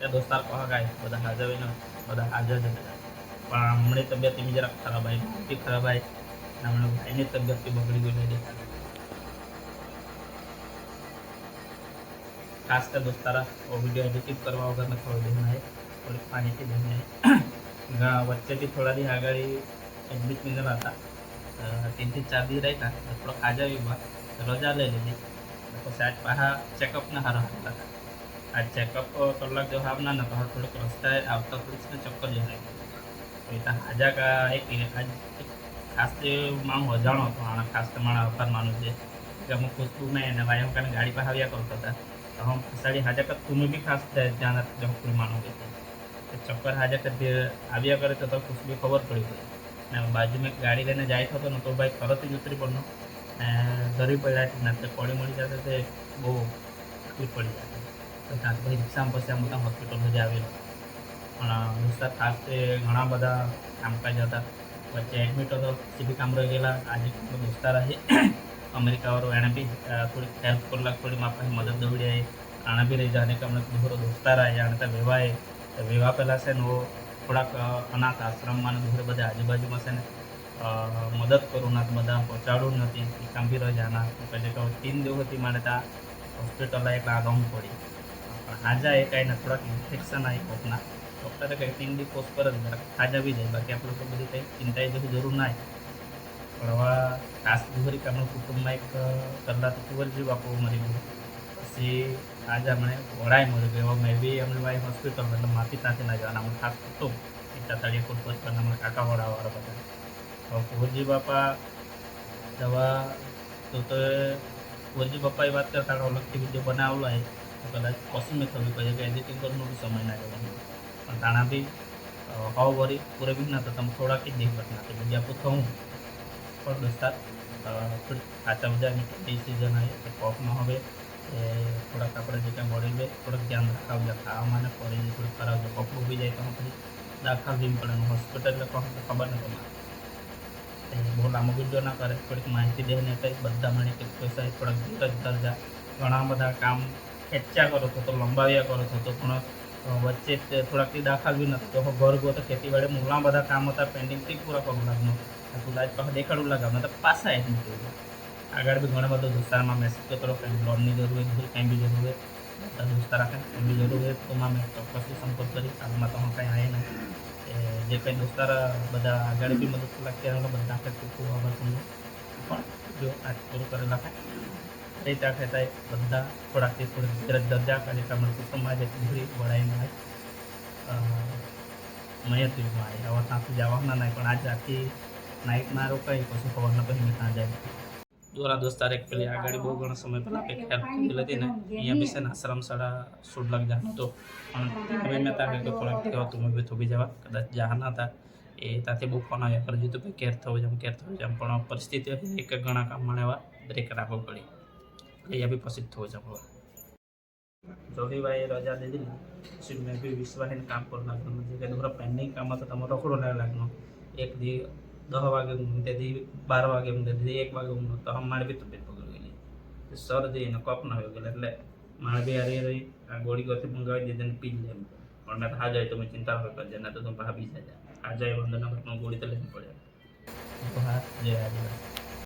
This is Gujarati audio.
એ દોસ્તાર કહા ગાય બધા હાજર હોય બધા હાજર જ હતા પણ હમણાં તબિયત એમની જરાક ખરાબ આવી મોટી ખરાબ આવી. હમણાં ભાઈની તબિયત બગડી ગઈ દેખાતી ખાસ કર દોસ્તારા વીડિયો એડિટિંગ કરવા વગર મેં થોડું દેવું આવે થોડીક પાણીથી દેવું વચ્ચેથી થોડા દી આગળ એડમિટ મિલર હતા. ત્રણથી ચાર દી રહ્યા થોડોક હાજર વિભાગ રજા લઈ લીધી. પછી આજ પાછા ચેકઅપના હારા હતા. આ ચેકઅપ કલાક જો હાવના ને તો હા થોડુંક રસ્તા આવતા થોડીક ને ચક્કર તો ત્યાં હાજા કા એક આજ ખાસ તે માણું અજાણો હતો, આના ખાસ તે માણસ અવતાર માનું છે કે અમુક ખુશ્બુ મેં અને હું કાને ગાડી પાસે આવ્યા કરતા હતા. તો હું ખસાડી હાજર કા તું બી ખાસ રાખજો કોઈ માનું કે ચક્કર હાજા કે તે આવ્યા કરે તો ખુશ્બુ ખબર પડી ગઈ. ને બાજુમાં ગાડી લઈને જાય થતો ને તો ભાઈ તરત જ ઉતરી પડનો. ધરી પડ્યા ને પડી મળી જશે તે બહુ પડી જાય તો ત્યાં પછી રિક્ષામાં પછી આ બધા હોસ્પિટલ સુધી આવેલો. પણ વિસ્તાર ખાસ તે ઘણા બધા કામકાજ હતા. વચ્ચે એડમિટ હતો, સીબી કામરો ગયેલા. આજે દોસ્તાર છે અમેરિકાવાળો એણે બી થોડીક હેલ્પ કરલા થોડી મારા પાસે મદદ દોડી આવી આણે બી રહી જાય કે અમને દોરો દોસ્તાર આવ્યા અને ત્યાં વેવાય. તો વેવા પહેલાં છે ને થોડાક અનાથ આશ્રમમાં અને દોરે બધા આજુબાજુમાં છે ને મદદ કરું, ના બધા પહોંચાડું નથી. કામ બી રહી રજાના પછી તો તીન દિવસથી મારે ત્યાં હોસ્પિટલ એક આગળ પડી. પણ હાજા એ કાંઈ ને, થોડાક ઇન્ફેક્શન આવી કોકના ડૉક્ટરે કહે તીન દી પોસ્ટ પર જ જરાક હાજા બી જાય, બાકી આપણે તો બધી કંઈ ચિંતાએ જેવી જરૂર ના પણ હવે ખાસ દુહરી કામનું કુટુંબમાં એક કલાક કુંવરજી બાપુ મરી ગયું. પછી આજે અમને વડાય મળી ગયો. મેં બી અમને ભાઈ હોસ્પિટલ એટલે માફી સાથે ના જવાના. અમે ખાસ કુટુંબ ઈચ્છા તળીએ કુટુંબ પણ અમે કાકા વડાવાળા બધા. કુંવરજી બાપા દવા, તો તો કુંવરજી બાપા એ વાત કરતા કે અલગથી વીડિયો બનાવલો કદાચ કશું મેં થયું કહે કે એડિટિંગ કરવાનો સમય ના જવાનો પણ તાણા બી હવ વરી પૂરે બી ના થતા થોડાક જ દિવસ ના તો બીજા પૂછો હું પણ દોસ્તાર ખાચા બજારની ડિસિઝન આવી. કે કોફમાં હવે, એ, થોડાક આપણે જે કાંઈ બોડી લે થોડુંક ધ્યાન રાખવું ખાવામાં ને થોડુંક કરાવજો. કોફ ડૂબી જાય તો પછી દાખલ જેમ પડે હોસ્પિટલ તો ખબર નહીં તમારે બહુ લાંબો વીડિયો ના કરે. થોડીક માહિતી દે ને કંઈક બધા મને કે પૈસા થોડાક ધીરજ દરજા ઘણા બધા કામ ખેંચ્યા કરો છો તો લંબાવ્યા કરો છો તો પણ વચ્ચે થોડાક દાખલ બી નથી. તો ઘર ગો તો ખેતીવાડી મૂળા બધા કામ હતા પેન્ડિંગથી જ પૂરા કરવું લાગનું તું આજ પાસે દેખાડું લાગે તો પાછા એમ આગળ બી ઘણા બધા દોસ્તારમાં મેસેજ કરતો કંઈ લોનની જરૂર હોય કંઈ બી જરૂર હોય. બધા દોસ્તાર રાખે, કંઈ બી જરૂર હોય, તો મેં ચોક્કસથી સંપર્ક કરી. હાલમાં તો હું કંઈ આવે નહીં. જે કંઈ દોસ્તાર બધા આગળ બી મદદ લાગતી બધા ખૂબ આભાર તમને પણ જો આ પૂરું કરેલા છે ત્યાં કહેતા બધા થોડાક ધીરજ દરજા અને તમારું કુટુંબમાં જે પૂરી વડાઈમાં મયતયુગમાં આવી હવે ત્યાંથી જવાના નહીં, પણ આજે આખી નાઇટમાં રોકાઈ, પછી ખબર ન પછી ત્યાં જાય. દોરા દોસ્તાર એક પેલી આગળ બહુ ઘણો સમય પહેલાં કંઈક હેલ્પ કરેલી હતી ને, અહીંયા બી છે ને આશ્રમ શાળા સોળ લાખ જાણ. હતો પણ હવે મેં ત્યાં કે થોડાક કહેવા તું મેં થોભી જવા. કદાચ જવાના હતા. એ ત્યાંથી બહુ ફોન આવ્યા. કરજો તો ભાઈ કેર થવું જામ કેર થવું જેમ પણ પરિસ્થિતિ હતી. એક ઘણા કામ મળે એવા બ્રેક રાખવું પડી. અહીંયા બી પછી થવું જામ હવે જોડીભાઈ રજા દે દીધી પછી મેં બી વિશ્વાસને કામ પર લાગવાનું જે કે દોરા પેન્ડિંગ કામ હતો, તમારો રખડો ના લાગનો એક દી દહ વાગે ઊંઘ તેથી બાર વાગે ઊંઘ તેથી એક વાગે ઊંઘ તો અમારે બી તબિયત બગડી ગયેલી. સર શરદી અને કફ ના આવી ગયેલા, એટલે મારે બી હારી રહી આ ગોળી ગોથી મંગાવી દીધી અને પી લે પણ મેં હા જાય તો મેં ચિંતા હોય કરજે ના તો તમે ભાભી જાય આ જાય વાંધો ના પણ ગોળી તો લેવી પડે. હા, જય આદિવાસી